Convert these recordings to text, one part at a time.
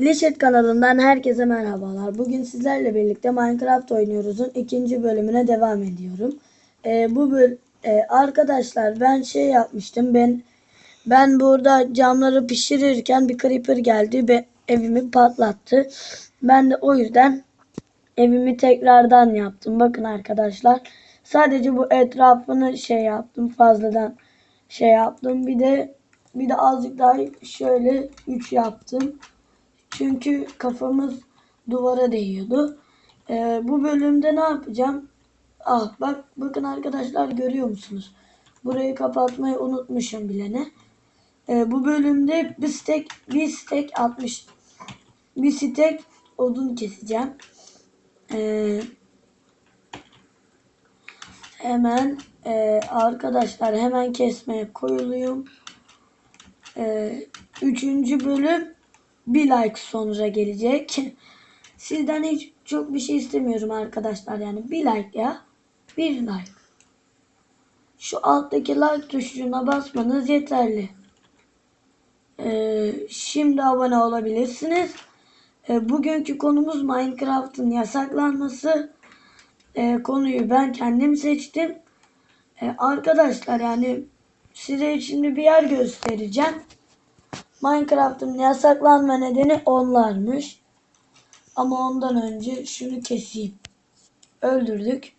Lişet kanalından herkese merhabalar. Bugün sizlerle birlikte Minecraft oynuyoruz'un ikinci bölümüne devam ediyorum. Ee, bu böl e, arkadaşlar ben şey yapmıştım. Ben ben burada camları pişirirken bir creeper geldi ve evimi patlattı. Ben de o yüzden evimi tekrardan yaptım. Bakın arkadaşlar. Sadece bu etrafını şey yaptım. Fazladan şey yaptım. Bir de bir de azıcık daha şöyle 3 yaptım. Çünkü kafamız duvara değiyordu. Ee, bu bölümde ne yapacağım? Ah bak bakın arkadaşlar görüyor musunuz? Burayı kapatmayı unutmuşum bilene. Ee, bu bölümde bir stek bir stek 60 bir stek odun keseceğim. Ee, hemen e, arkadaşlar hemen kesmeye koyuluyum. Ee, üçüncü bölüm bir like sonra gelecek. Sizden hiç çok bir şey istemiyorum arkadaşlar yani bir like ya. Bir like. Şu alttaki like tuşuna basmanız yeterli. Ee, şimdi abone olabilirsiniz. Ee, bugünkü konumuz Minecraft'ın yasaklanması. Ee, konuyu ben kendim seçtim. Ee, arkadaşlar yani size şimdi bir yer göstereceğim. Minecraft'ın yasaklanma nedeni onlarmış. Ama ondan önce şunu keseyim. Öldürdük.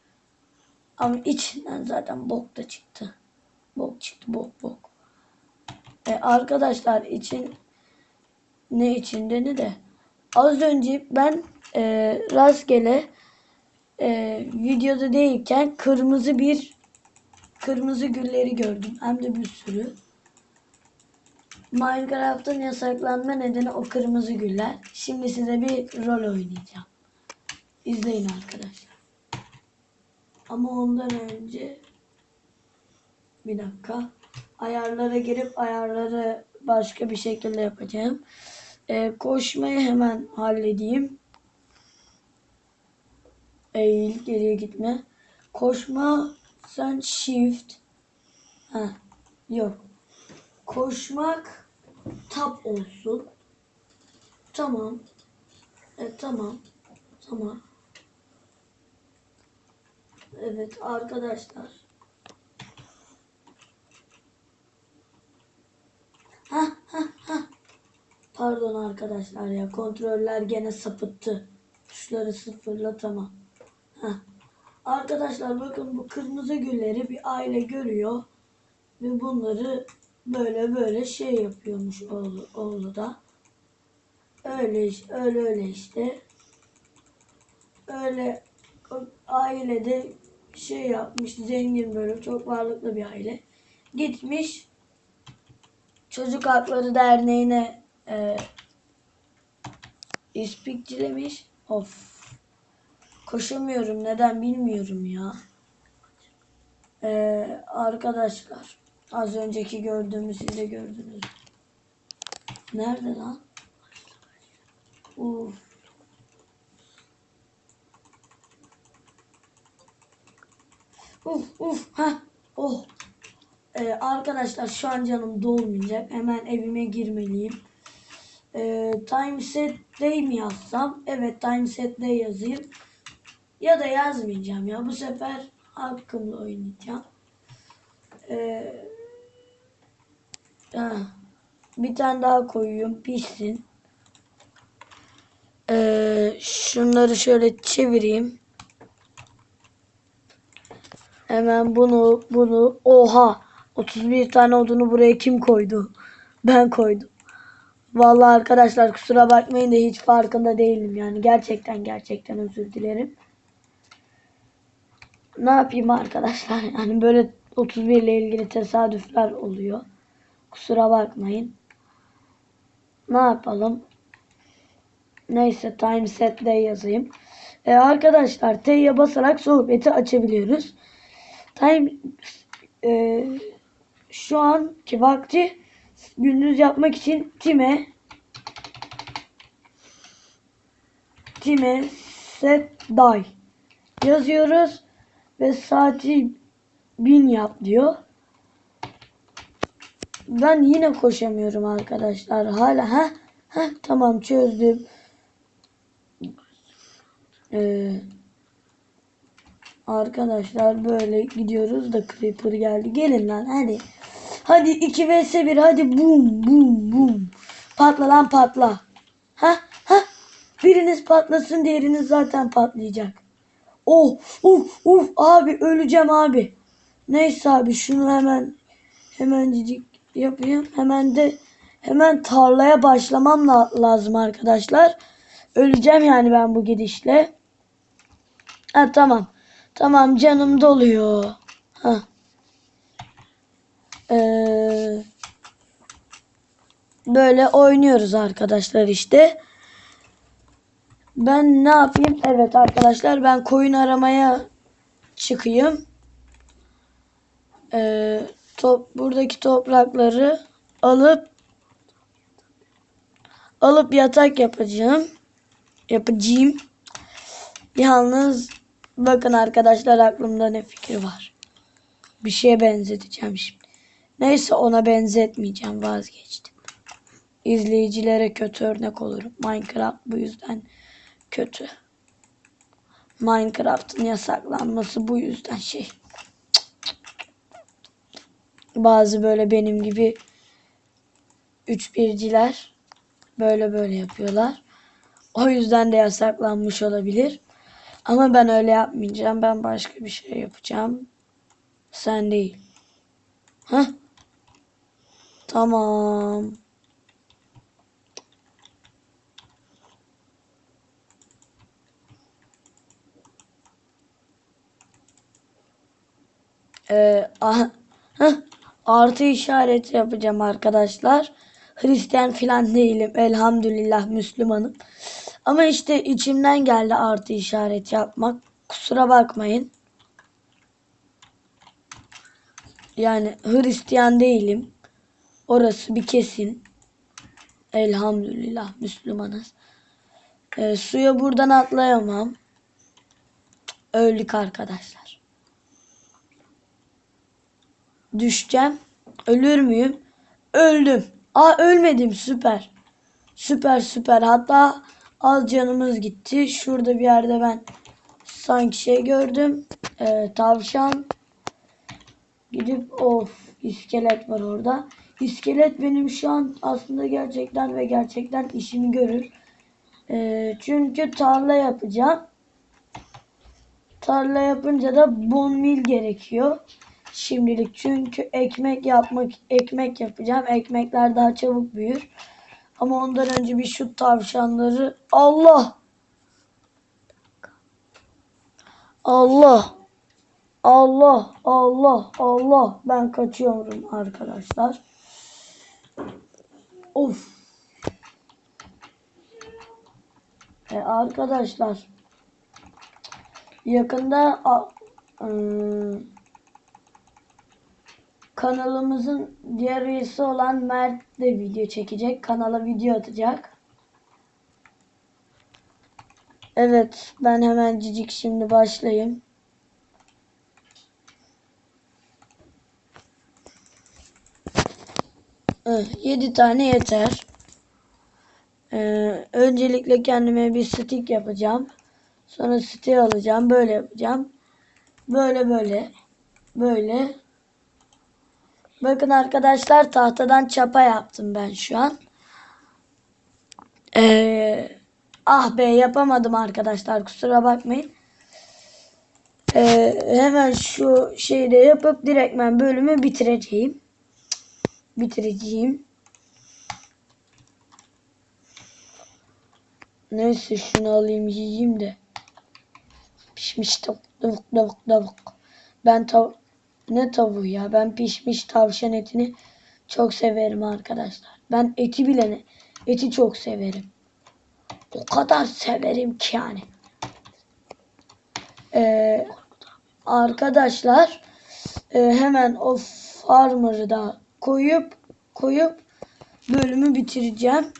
Ama içinden zaten bok da çıktı. Bok çıktı bok bok. E, arkadaşlar için ne içinde ne de az önce ben e, rastgele e, videoda değilken kırmızı bir kırmızı gülleri gördüm. Hem de bir sürü. Minecraft'ın yasaklanma nedeni o kırmızı güller. Şimdi size bir rol oynayacağım. İzleyin arkadaşlar. Ama ondan önce bir dakika. Ayarlara girip ayarları başka bir şekilde yapacağım. Ee, koşmayı hemen halledeyim. Eğil geriye gitme. Koşma sen shift. Ha, yok. Koşmak tap olsun. Tamam. E, tamam. Tamam. Evet arkadaşlar. Ha ha ha. Pardon arkadaşlar ya kontroller gene sapıttı. Tuşları sıfırla tamam. Heh. Arkadaşlar bakın bu kırmızı gülleri bir aile görüyor ve bunları böyle böyle şey yapıyormuş oğlu, oğlu da. Öyle öyle öyle işte. Öyle ailede şey yapmış zengin böyle çok varlıklı bir aile. Gitmiş Çocuk Hakları Derneği'ne e, ispikçilemiş. Of. Koşamıyorum neden bilmiyorum ya. E, arkadaşlar az önceki gördüğümü siz de gördünüz. Nerede lan? Uf. Uf uf ha oh. Ee, arkadaşlar şu an canım dolmayacak. Hemen evime girmeliyim. Ee, time set day mi yazsam? Evet time set day yazayım. Ya da yazmayacağım ya. Bu sefer hakkımla oynayacağım. Ee, ha, bir tane daha koyuyorum. Pişsin. Ee, şunları şöyle çevireyim. Hemen bunu bunu oha 31 tane odunu buraya kim koydu? Ben koydum. Vallahi arkadaşlar kusura bakmayın da hiç farkında değilim yani gerçekten gerçekten özür dilerim. Ne yapayım arkadaşlar? Yani böyle 31 ile ilgili tesadüfler oluyor. Kusura bakmayın. Ne yapalım? Neyse time set day yazayım. Ee, arkadaşlar T'ye basarak sohbeti açabiliyoruz. Time e, şu anki vakti gündüz yapmak için time time set day yazıyoruz ve saati bin yap diyor. Ben yine koşamıyorum arkadaşlar. Hala ha Heh, tamam çözdüm. Ee, arkadaşlar böyle gidiyoruz da Creeper geldi. Gelin lan hadi. Hadi 2 vs 1 hadi boom boom boom. Patla lan patla. Ha ha. Biriniz patlasın diğeriniz zaten patlayacak. Oh uh uh abi öleceğim abi. Neyse abi şunu hemen hemencik yapayım. Hemen de hemen tarlaya başlamam la- lazım arkadaşlar. Öleceğim yani ben bu gidişle. Ha tamam. Tamam canım doluyor. Ha. Ee, böyle oynuyoruz arkadaşlar işte. Ben ne yapayım? Evet arkadaşlar ben koyun aramaya çıkayım. Ee, top buradaki toprakları alıp alıp yatak yapacağım. Yapacağım. Yalnız bakın arkadaşlar aklımda ne fikir var. Bir şeye benzeteceğim şimdi. Neyse ona benzetmeyeceğim vazgeçtim. İzleyicilere kötü örnek olurum. Minecraft bu yüzden kötü. Minecraft'ın yasaklanması bu yüzden şey. Bazı böyle benim gibi 3 birciler böyle böyle yapıyorlar. O yüzden de yasaklanmış olabilir. Ama ben öyle yapmayacağım. Ben başka bir şey yapacağım. Sen değil. Heh. Tamam. Ee, aha, heh, artı işareti yapacağım arkadaşlar. Hristiyan filan değilim. Elhamdülillah Müslümanım. Ama işte içimden geldi artı işaret yapmak. Kusura bakmayın. Yani Hristiyan değilim. Orası bir kesin. Elhamdülillah Müslümanız. Ee, suya buradan atlayamam. Öldük arkadaşlar. Düşeceğim. Ölür müyüm? Öldüm. Aa ölmedim süper. Süper süper. Hatta az canımız gitti. Şurada bir yerde ben sanki şey gördüm. Ee, tavşan. Gidip of iskelet var orada. İskelet benim şu an aslında gerçekten ve gerçekten işimi görür. Ee, çünkü tarla yapacağım. Tarla yapınca da bon mil gerekiyor. Şimdilik çünkü ekmek yapmak ekmek yapacağım. Ekmekler daha çabuk büyür. Ama ondan önce bir şu tavşanları Allah Allah Allah Allah Allah ben kaçıyorum arkadaşlar. Of. E, arkadaşlar yakında ıı, kanalımızın diğer üyesi olan Mert de video çekecek. Kanala video atacak. Evet ben hemen cicik şimdi başlayayım. Eh, 7 tane yeter. Ee, öncelikle kendime bir stick yapacağım. Sonra stick alacağım. Böyle yapacağım. Böyle böyle. Böyle. Bakın arkadaşlar tahtadan çapa yaptım ben şu an. Ee, ah be yapamadım arkadaşlar kusura bakmayın. Ee, hemen şu şeyi de yapıp direktmen bölümü bitireceğim. Bitireceğim. Neyse şunu alayım yiyeyim de. Pişmiş tavuk tavuk tavuk tavuk. Ben tav ne tavuğu ya? Ben pişmiş tavşan etini çok severim arkadaşlar. Ben eti bile ne? Eti çok severim. O kadar severim ki yani. Ee, arkadaşlar e, hemen o farmer'ı da koyup koyup bölümü bitireceğim.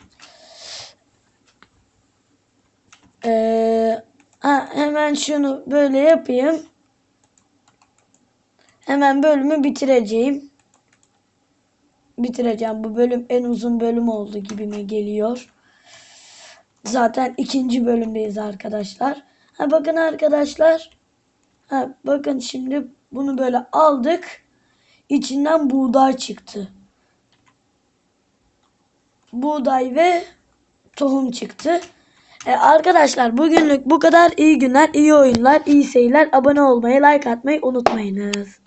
Ee, ha, hemen şunu böyle yapayım. Hemen bölümü bitireceğim. Bitireceğim. Bu bölüm en uzun bölüm oldu gibime geliyor. Zaten ikinci bölümdeyiz arkadaşlar. Ha bakın arkadaşlar. Ha bakın şimdi bunu böyle aldık. İçinden buğday çıktı. Buğday ve tohum çıktı. E, arkadaşlar bugünlük bu kadar. İyi günler, iyi oyunlar, iyi seyirler. Abone olmayı, like atmayı unutmayınız.